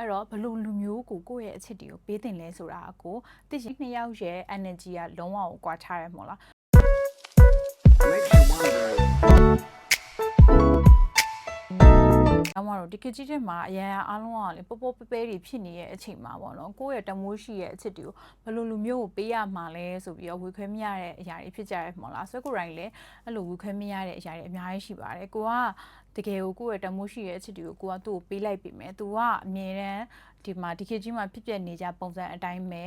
အဲ့တော့ဘလို့လူမျိုးကိုကိုယ့်ရဲ့အချစ်တွေကိုပေးတင်လဲဆိုတာကိုသိရှင်နှစ်ယောက်ရဲ့ energy ကလုံးဝကိုကွာခြားတယ်မို့လား Makes you wonder. အမတို့ဒီကကြီးတဲ့မှာအရန်အားလုံးကလေပေါပေါပဲပဲတွေဖြစ်နေရဲ့အချိန်မှာပေါ့နော်ကိုယ့်ရဲ့တမိုးရှိရဲ့အချစ်တွေကိုဘယ်လိုလူမျိုးကိုပေးရမှာလဲဆိုပြီးတော့ဝေခွဲမရတဲ့အရာတွေဖြစ်ကြရဲမို့လားဆွဲကိုယ်တိုင်လည်းအဲ့လိုဝေခွဲမရတဲ့အရာတွေအများကြီးရှိပါတယ်ကိုကတကယ်ကိုကိုယ့်ရဲ့တမိုးရှိရဲ့အချစ်တွေကိုကိုကသူ့ကိုပေးလိုက်ပြီမယ်သူကအမြဲတမ်းဒီမှာဒီခေတ်ကြီးမှာဖြစ်ပျက်နေကြပုံစံအတိုင်းပဲ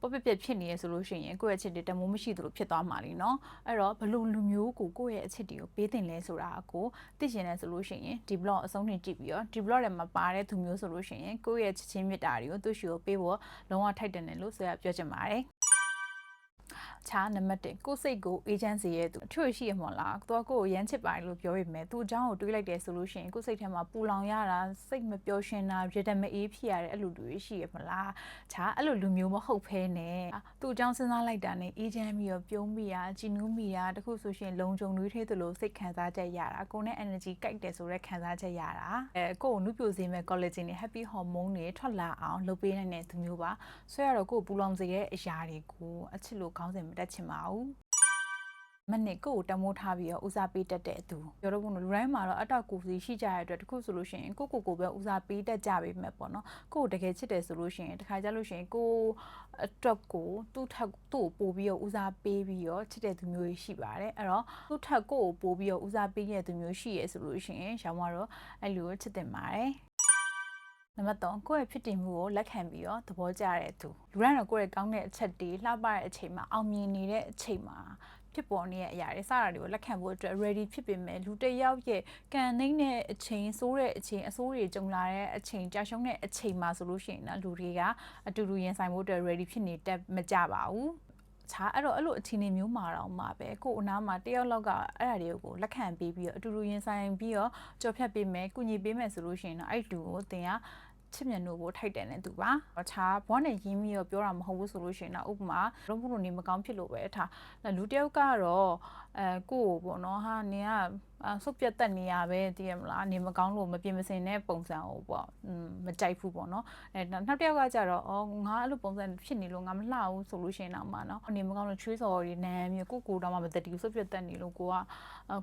ပေါ့ပြက်ပြက်ဖြစ်နေရဆိုလို့ရှိရင်ကိုယ့်ရဲ့အချစ်တွေတမိုးမရှိသလိုဖြစ်သွားမှာလीเนาะအဲ့တော့ဘယ်လိုလူမျိုးကိုကိုယ့်ရဲ့အချစ်တွေကိုပေးတင်လဲဆိုတာကိုသိရှင်တယ်ဆိုလို့ရှိရင်ဒီ blog အဆုံးထိကြည့်ပြီးတော့ဒီ blog ထဲမှာပါတဲ့သူမျိုးဆိုလို့ရှိရင်ကိုယ့်ရဲ့ချစ်ချင်းမြတ်တာတွေကိုသူ့ရှိကိုပေးဖို့လုံးဝထိုက်တယ်လို့ဆိုရပြောချင်ပါတယ် ချာနံပါတ်1ကိုယ်စိတ်ကို agency ရဲ့သူအထွေရှိရမလားသူကကိုယ်ကိုရမ်းချစ်ပါတယ်လို့ပြောရမယ်သူအကြောင်းကိုတွေးလိုက်တယ်ဆိုလို့ရှိရင်ကိုယ်စိတ်ထဲမှာပူလောင်ရတာစိတ်မပျော်ရွှင်တာရတမအေးဖြစ်ရတဲ့အဲ့လိုတွေရှိရမလားချာအဲ့လိုလူမျိုးမဟုတ်ဖဲနဲ့သူအကြောင်းစဉ်းစားလိုက်တာနဲ့ agent ပြီးတော့ပြုံးမိတာကြည်နူးမိတာတခုဆိုရှင်လုံခြုံတွေးထဲသလိုစိတ်ခံစားချက်ရတာကိုယ်နဲ့ energy ကိုက်တယ်ဆိုတဲ့ခံစားချက်ရတာအဲကိုယ်ကိုနုပြိုစေမဲ့ collagen တွေ happy hormone တွေထွက်လာအောင်လုပ်ပေးနိုင်တဲ့သူမျိုးပါဆွဲရတော့ကိုယ်ပူလောင်စေတဲ့အရာတွေကိုအချစ်လို့ခေါင်းစဉ်မတက်ချင်ပါဘူးမနစ်ကိုကိုတမိုးထားပြီးတော့ဦးစားပေးတတ်တဲ့သူပြောတော့ဘုံလူတိုင်းမှာတော့အတောက်ကိုစီရှိကြရတဲ့အတွက်တခုဆိုလို့ရှိရင်ကိုကိုကိုပဲဦးစားပေးတတ်ကြပေမဲ့ပေါ့နော်ကိုကိုတကယ်ချစ်တယ်ဆိုလို့ရှိရင်တခါကြလို့ရှိရင်ကိုအတွက်ကိုသူ့ထက်သူ့ကိုပို့ပြီးတော့ဦးစားပေးပြီးတော့ချစ်တဲ့သူမျိုးရှိပါတယ်အဲ့တော့သူ့ထက်ကိုကိုပို့ပြီးတော့ဦးစားပေးတဲ့သူမျိုးရှိရဲဆိုလို့ရှိရင်ရောင်းမတော့အဲ့လိုချစ်တင်ပါတယ် နံပါတ်3ကိုယ့်ရဲ့ဖြစ်တည်မှုကိုလက်ခံပြီးတော့သဘောကျတဲ့သူလူတိုင်းတော့ကိုယ့်ရဲ့ကောင်းတဲ့အချက်တွေလှပတဲ့အချိန်မှာအောင်မြင်နေတဲ့အချိန်မှာဖြစ်ပေါ်နေတဲ့အရာတွေစတာတွေကိုလက်ခံဖို့အတွက် ready ဖြစ်ပေမဲ့လူတစ်ယောက်ရဲ့ကံနှိမ့်တဲ့အချိန်စိုးတဲ့အချိန်အစိုးတွေကြုံလာတဲ့အချိန်ကြာရှုံးတဲ့အချိန်မှာဆိုလို့ရှိရင်နော်လူတွေကအတူတူရင်ဆိုင်ဖို့အတွက် ready ဖြစ်နေတတ်မကြပါဘူးချာအဲ့တော့အဲ့လိုအခြေအနေမျိုးမှာတော့မှာပဲကို့အနားမှာတယောက်လောက်ကအဲ့ဒါတွေကိုလက်ခံပေးပြီးတော့အတူတူရင်ဆိုင်ပြီးတော့ကြော်ဖြတ်ပေးမယ်ကုညီပေးမယ်ဆိုလို့ရှိရင်တော့အဲ့တူကိုတင်က ချစ်မြတ်လို့ဖို့ထိုက်တယ်နဲ့သူပါ။ခြားဘောနဲ့ရင်းပြီးတော့ပြောတာမဟုတ်ဘူးဆိုလို့ရှိရင်တော့ဥပမာလုံးဖို့လို့နေမကောင်းဖြစ်လို့ပဲထားလူတယောက်ကတော့ အဲကိုယ့်ကိုပေါ့နော်ဟာနင်ကဆုတ်ပြတ်တက်နေရပဲတည်ရမလားနေမကောင်းလို့မပြင်မစင်တဲ့ပုံစံကိုပေါ့မကြိုက်ဘူးပေါ့နော်အဲနောက်တစ်ယောက်ကကြတော့အော်ငါအဲ့လိုပုံစံဖြစ်နေလို့ငါမလှဘူးဆိုလို့ရှိရင်တော့မှနော်နေမကောင်းလို့ချွေးစော်တွေနမ်းပြီးကိုကိုတော့မှမသက်တီဆုတ်ပြတ်တက်နေလို့ကိုက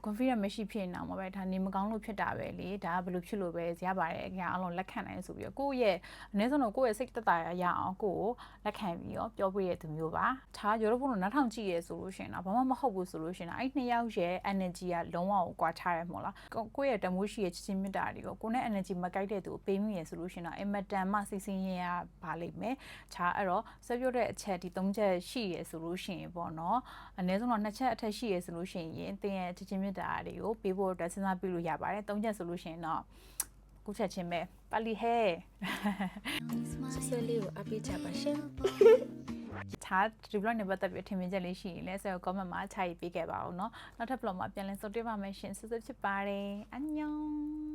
confidence မရှိဖြစ်နေတာမှာပဲဒါနေမကောင်းလို့ဖြစ်တာပဲလေဒါကဘယ်လိုဖြစ်လို့ပဲဇရပါတယ်အရာအလုံးလက်ခံနိုင်ဆိုပြီးတော့ကိုယ့်ရဲ့အနည်းဆုံးတော့ကိုယ့်ရဲ့စိတ်သက်သာရအောင်ကိုကိုလက်ခံပြီးတော့ပြောပြရတဲ့သူမျိုးပါထားရောဘုံတော့နောက်ထောင်ကြည့်ရဲဆိုလို့ရှိရင်တော့ဘာမှမဟုတ်ဘူးဆိုလို့ရှိရင်အဲ့နှစ်ယောက်ရဲ့ energy ကလုံးဝကိုကွာခြားရဲမို့လားကိုယ့်ရဲ့တမိုးရှိရဲ့ချစ်ချင်းမြတ်တာတွေကိုကိုနဲ့ energy မကိုက်တဲ့သူကိုပေးမိရဆိုလို့ရှိရင်တော့အင်မတန်မှစိတ်ဆင်းရဲရပါလိမ့်မယ်ခြားအဲ့တော့ဆက်ပြောတဲ့အချက်ဒီ၃ချက်ရှိရဲဆိုလို့ရှိရင်ပေါ့နော်အနည်းဆုံးတော့နှစ်ချက်အထက်ရှိရဲဆိုလို့ရှိရင်တင်ရဲ့ချစ်ချင်းမြတ်တာတွေကိုပေးဖို့အတွက်စဉ်းစားပြုလို့ရပါတယ်၃ချက်ဆိုလို့ရှိရင်တော့ကုချက်ချင်းပဲပါလီဟဲဆွဆွလေးကိုအပိချပါရှင် ခြားဒီ blog နဲ့ပတ်သက်ပြီးအထင်မြင်ချက်လေးရှိရင်လည်းဆက် comment မှာခြားရေးပေးခဲ့ပါဦးเนาะနောက်ထပ် blog မှာပြန်လည်ဆုံတွေ့ပါမယ်ရှင်ဆွဆွဖြစ်ပါတယ်အန်ညော